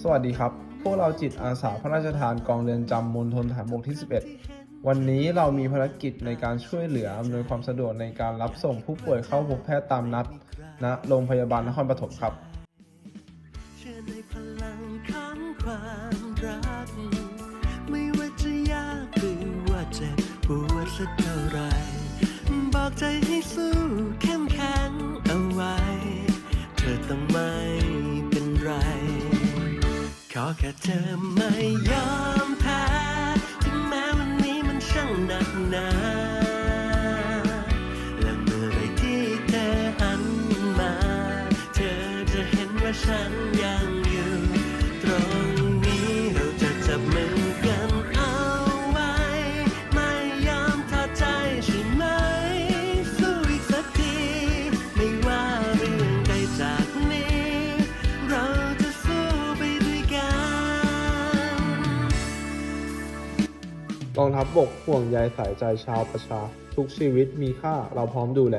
สวัสดีครับ พวกเราจิตอาสาพระราชทานกองเรือนจำมณฑลฐานบกที่ 11 วันนี้เรามีภารกิจในการช่วยเหลืออำนวยความสะดวกในการรับส่งผู้ป่วยเข้าพบแพทย์ตามนัดณโรงพยาบาลนครปฐมครับเชื่อในพลั ขอแค่เธอไม่ยอมแพ้ถึงแม้วันนี้มันช่างหนักหนาและเมื่อไรที่เธอหันมา เธอจะเห็นว่าฉัน กองทัพบบกห่วงใยสายใจชาวประชา ทุกชีวิตมีค่าเราพร้อมดูแล